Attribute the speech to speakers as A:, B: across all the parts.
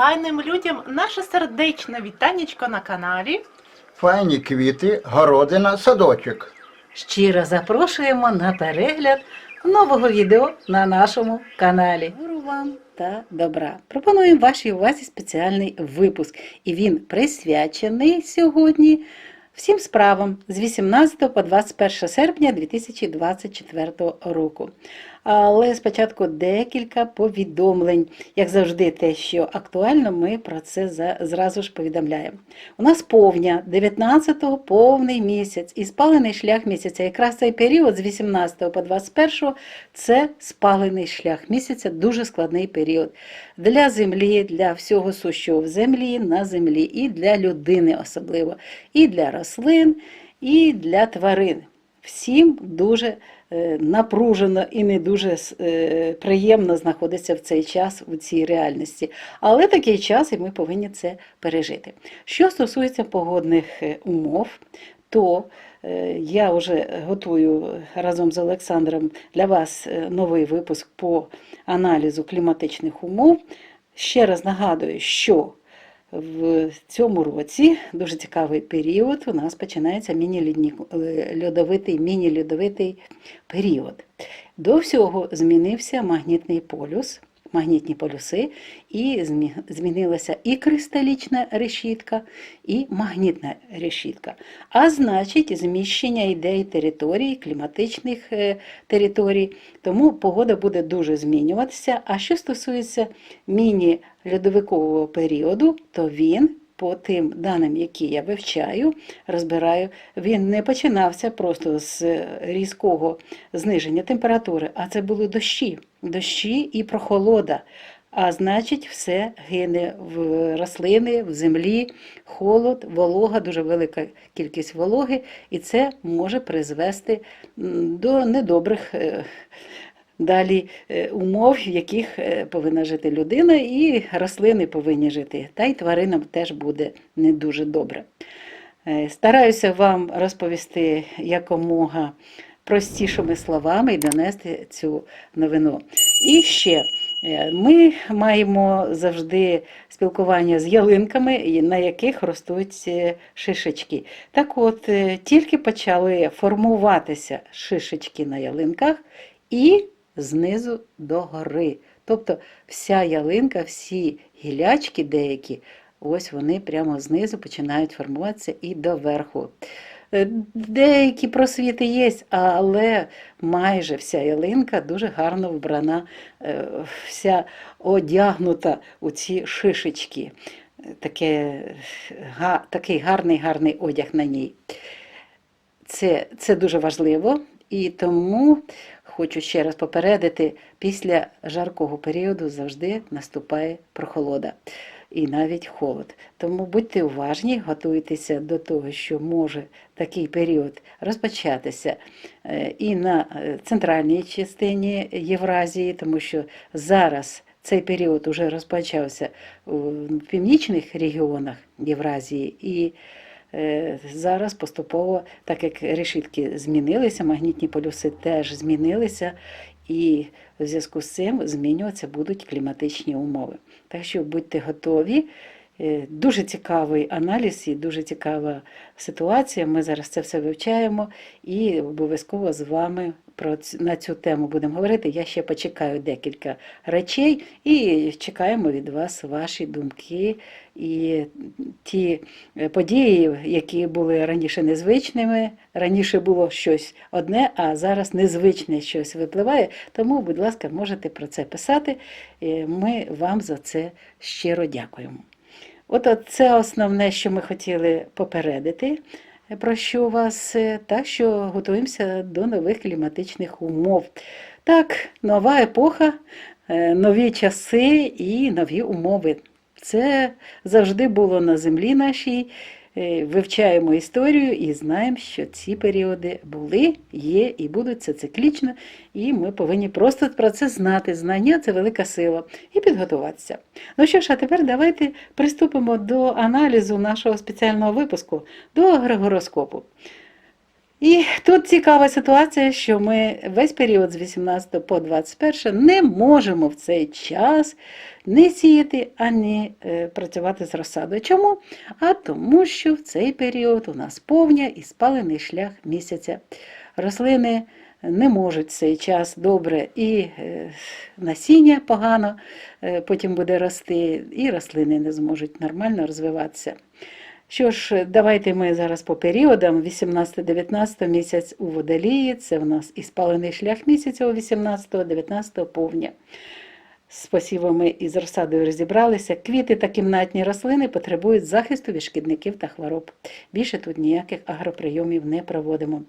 A: файним людям наше сердечне вітанечко на каналі.
B: Файні квіти, городина, садочок.
C: Щиро запрошуємо на перегляд нового відео на нашому каналі. Миру вам та добра. Пропонуємо вашій увазі спеціальний випуск, і він присвячений сьогодні всім справам з 18 по 21 серпня 2024 року. Але спочатку декілька повідомлень. Як завжди, те, що актуально, ми про це зразу ж повідомляємо. У нас повня 19-го повний місяць і спалений шлях місяця. Якраз цей період з 18 по 21 це спалений шлях місяця, дуже складний період для землі, для всього сущого в землі, на землі, і для людини особливо, і для рослин, і для тварин. Всім дуже е, напружено і не дуже е, приємно знаходитися в цей час у цій реальності. Але такий час, і ми повинні це пережити. Що стосується погодних е, умов, то е, я вже готую разом з Олександром для вас е, новий випуск по аналізу кліматичних умов. Ще раз нагадую, що в цьому році дуже цікавий період. У нас починається міні-льодовитий, міні-льодовитий період. До всього змінився магнітний полюс, магнітні полюси, і змінилася і кристалічна решітка, і магнітна решітка. А значить, зміщення ідей територій, кліматичних е, територій, тому погода буде дуже змінюватися. А що стосується міні-льодовикового періоду, то він по тим даним, які я вивчаю, розбираю, він не починався просто з різкого зниження температури, а це були дощі, дощі і прохолода. А значить, все гине в рослини, в землі, холод, волога, дуже велика кількість вологи, і це може призвести до недобрих е, далі е, умов, в яких е, повинна жити людина, і рослини повинні жити. Та й тваринам теж буде не дуже добре. Стараюся вам розповісти якомога простішими словами і донести цю новину. І ще е, ми маємо завжди спілкування з ялинками, на яких ростуть е, шишечки. Так от, е, тільки почали формуватися шишечки на ялинках і знизу до гори. Тобто вся ялинка, всі гілячки деякі, ось вони прямо знизу починають формуватися і доверху. Е, Деякі просвіти є, але майже вся ялинка дуже гарно вбрана, е, вся одягнута у ці шишечки. Таке, га- такий гарний гарний одяг на ній. Це, це дуже важливо, і тому хочу ще раз попередити: після жаркого періоду завжди наступає прохолода і навіть холод. Тому будьте уважні, готуйтеся до того, що може такий період розпочатися е, і на е, центральній частині Євразії, тому що зараз. Цей період вже розпочався в північних регіонах Євразії, і Зараз поступово, так як решітки змінилися, магнітні полюси теж змінилися, і в зв'язку з цим змінюватися будуть кліматичні умови. Так що будьте готові. Е, Дуже цікавий аналіз і дуже цікава ситуація. Ми зараз це все вивчаємо і обов'язково з вами про на цю тему будемо говорити. Я ще почекаю декілька речей і чекаємо від вас ваші думки і ті е, події, які були раніше незвичними. Раніше було щось одне, а зараз незвичне щось випливає. Тому, будь ласка, можете про це писати. Е, Ми вам за це щиро дякуємо. От це основне, що ми хотіли попередити, про що вас, е, так що готуємося до нових кліматичних умов. Так, нова епоха, е, нові часи і нові умови. Це завжди було на землі нашій. Е, Вивчаємо історію і знаємо, що ці періоди були, є і будуть це циклічно, і ми повинні просто про це знати. Знання це велика сила і підготуватися. Ну що ж, а тепер давайте приступимо до аналізу нашого спеціального випуску, до агрогороскопу. І тут цікава ситуація, що ми весь період з 18 по 21 не можемо в цей час не сіяти, ані е, працювати з розсадою. Чому? А тому, що в цей період у нас повня і спалений шлях місяця. Рослини не можуть в цей час добре і е, насіння погано е, потім буде рости, і рослини не зможуть нормально розвиватися. Що ж, давайте ми зараз по періодам. 18-19 місяць у водолії, це в нас і спалений шлях місяця у 18-19 повня. З посівами і з розсадою розібралися. Квіти та кімнатні рослини потребують захисту від шкідників та хвороб. Більше тут ніяких агроприйомів не проводимо.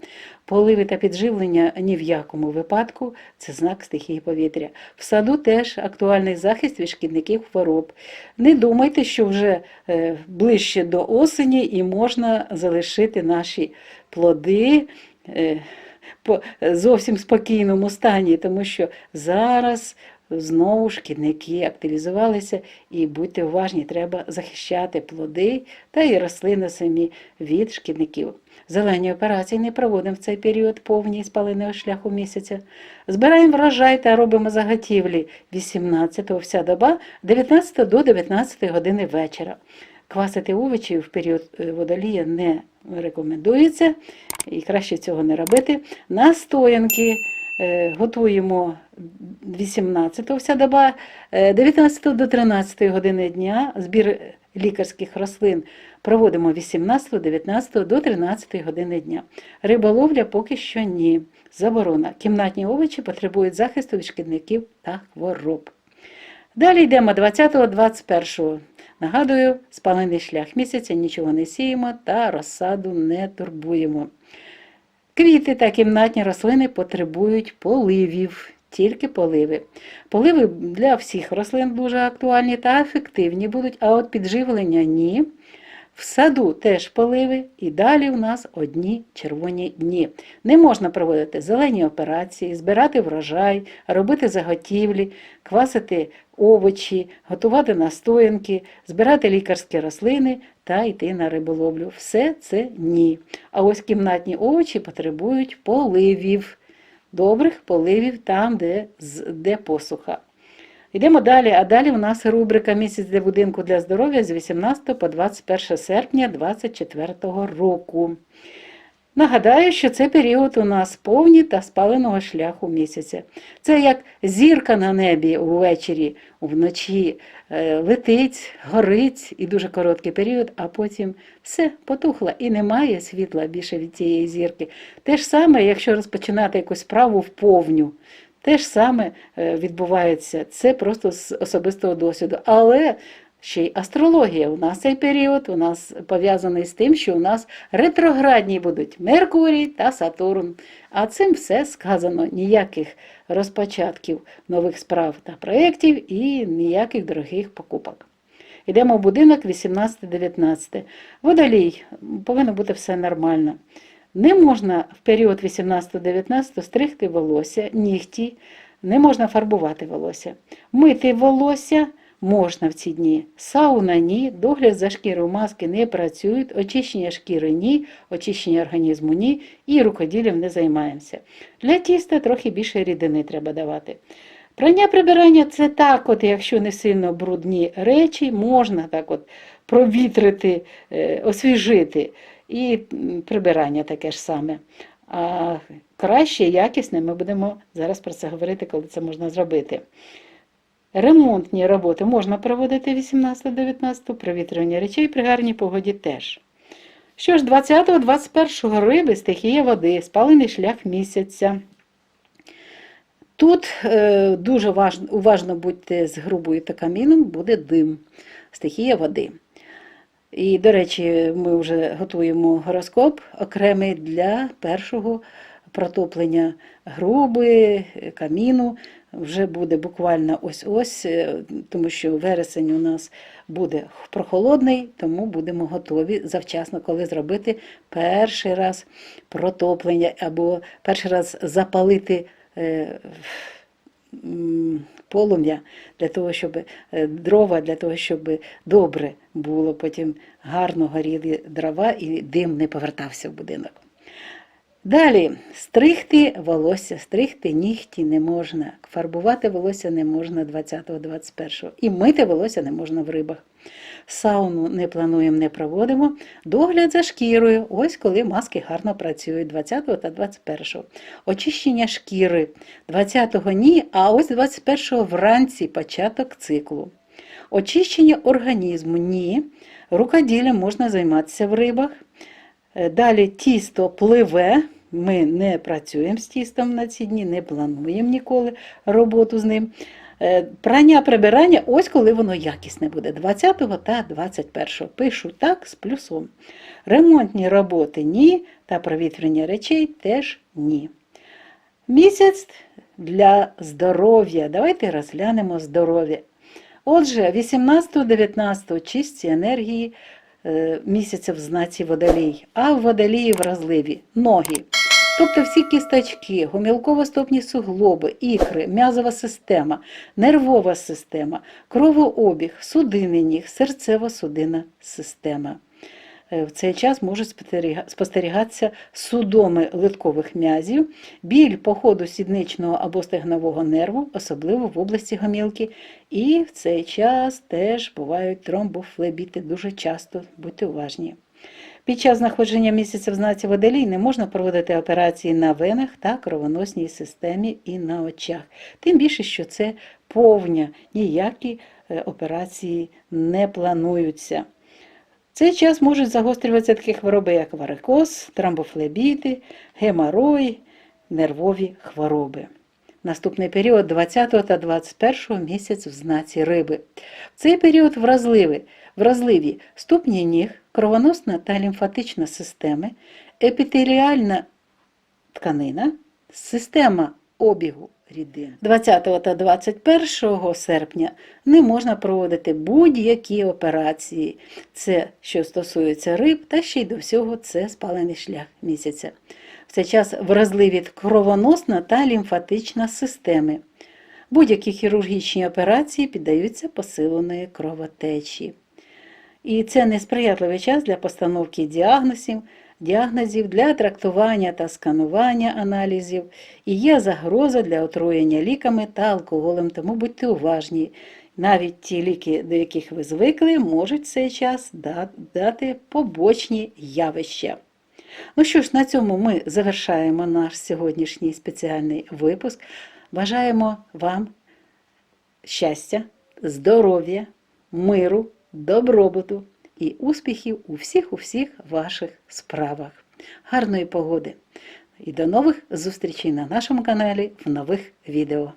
C: Поливи та підживлення ні в якому випадку це знак стихії повітря. В саду теж актуальний захист від шкідників хвороб. Не думайте, що вже е, ближче до осені і можна залишити наші плоди. е, по зовсім спокійному стані, тому що зараз знову шкідники активізувалися, і будьте уважні, треба захищати плоди та і рослини самі від шкідників. Зелені операції не проводимо в цей період повні спаленого шляху місяця. Збираємо врожай та робимо заготівлі 18-го вся доба, 19 до 19 години вечора. Квасити овочі в період е, водолія не рекомендується і краще цього не робити. Настоянки готуємо 18 вся доба, е, 19 до 13 години дня. Збір лікарських рослин проводимо 18, 19 до 13 години дня. Риболовля поки що ні. Заборона. Кімнатні овочі потребують захисту від шкідників та хвороб. Далі йдемо 20-21. Нагадую, спалений шлях місяця, нічого не сіємо та розсаду не турбуємо. Квіти та кімнатні рослини потребують поливів, тільки поливи. Поливи для всіх рослин дуже актуальні та ефективні будуть, а от підживлення ні. В саду теж поливи, і далі у нас одні червоні дні. Не можна проводити зелені операції, збирати врожай, робити заготівлі, квасити овочі, готувати настоянки, збирати лікарські рослини та йти на риболовлю. Все це ні. А ось кімнатні овочі потребують поливів, добрих поливів там, де, де посуха. Йдемо далі, а далі у нас рубрика Місяць для будинку для здоров'я з 18 по 21 серпня 2024 року. Нагадаю, що це період у нас повні та спаленого шляху місяця. Це як зірка на небі ввечері, вночі е, летить, горить і дуже короткий період, а потім все потухло і немає світла більше від цієї зірки. Те ж саме, якщо розпочинати якусь справу в повню. Те ж саме е, відбувається, це просто з особистого досвіду. Але ще й астрологія. У нас цей період у нас пов'язаний з тим, що у нас ретроградні будуть Меркурій та Сатурн. А цим все сказано. Ніяких розпочатків нових справ та проєктів і ніяких дорогих покупок. Йдемо в будинок 18-19. Водолій, повинно бути все нормально. Не можна в період 18-19 стригти волосся, нігті, не можна фарбувати волосся. Мити волосся можна в ці дні. Сауна ні, догляд за шкірою маски не працюють, очищення шкіри ні, очищення організму ні і рукоділлям не займаємося. Для тіста трохи більше рідини треба давати. Прання прибирання це так, от, якщо не сильно брудні речі, можна так от провітрити, е, освіжити. І прибирання таке ж саме. А краще, якісне, ми будемо зараз про це говорити, коли це можна зробити. Ремонтні роботи можна проводити 18-19, провітрювання речей при гарній погоді теж. Що ж, 20-21 риби стихія води, спалений шлях місяця. Тут е, дуже важно, уважно будьте з грубою та каміном, буде дим, стихія води. І, до речі, ми вже готуємо гороскоп окремий для першого протоплення груби, каміну. Вже буде буквально ось-ось, е, тому що вересень у нас буде прохолодний, тому будемо готові завчасно, коли зробити перший раз протоплення або перший раз запалити е, полум'я для того, щоб е, дрова, для того, щоб добре було потім гарно горіли дрова і дим не повертався в будинок. Далі стригти волосся, стригти нігті не можна, фарбувати волосся не можна 20-21 і мити волосся не можна в рибах. Сауну не плануємо, не проводимо. Догляд за шкірою. Ось коли маски гарно працюють 20 та 21. Очищення шкіри 20-го ні, а ось 21-го вранці початок циклу. Очищення організму ні. Рукоділлям можна займатися в рибах. Е, Далі тісто пливе. Ми не працюємо з тістом на ці дні, не плануємо ніколи роботу з ним. Е, Прання прибирання, ось коли воно якісне буде, 20 та 21. Пишу так з плюсом. Ремонтні роботи ні, та провітрення речей теж ні. Місяць для здоров'я. Давайте розглянемо здоров'я. Отже, 18-19 чисті енергії місяця в знаці водолій, а в водолії вразливі ноги. Тобто всі кісточки, гомілково-стопні суглоби, ікри, м'язова система, нервова система, кровообіг, судини ніг, серцево-судинна система. Е, В цей час можуть спостерігатися судоми литкових м'язів, біль по ходу сідничного або стегнового нерву, особливо в області гомілки. І в цей час теж бувають тромбофлебіти дуже часто, будьте уважні. Під час знаходження місяця в знаці водолій не можна проводити операції на венах та кровоносній системі і на очах. Тим більше, що це повня, ніякі е, операції не плануються. Цей час можуть загострюватися такі хвороби, як варикоз, тромбофлебіти, геморой, нервові хвороби. Наступний період 20 та 21 місяць в знаці риби. В цей період вразливі, вразливі ступні ніг, кровоносна та лімфатична системи, епітеріальна тканина, система обігу рідин. 20 та 21 серпня не можна проводити будь-які операції. Це що стосується риб, та ще й до всього це спалений шлях місяця. В цей час вразливі кровоносна та лімфатична системи. Будь-які хірургічні операції піддаються посиленої кровотечі. І це несприятливий час для постановки діагнозів, діагнозів для трактування та сканування аналізів і є загроза для отруєння ліками та алкоголем, тому будьте уважні. Навіть ті ліки, до яких ви звикли, можуть в цей час дати побочні явища. Ну що ж, на цьому ми завершаємо наш сьогоднішній спеціальний випуск. Бажаємо вам щастя, здоров'я, миру, добробуту і успіхів у всіх у всіх ваших справах. Гарної погоди! І до нових зустрічей на нашому каналі в нових відео.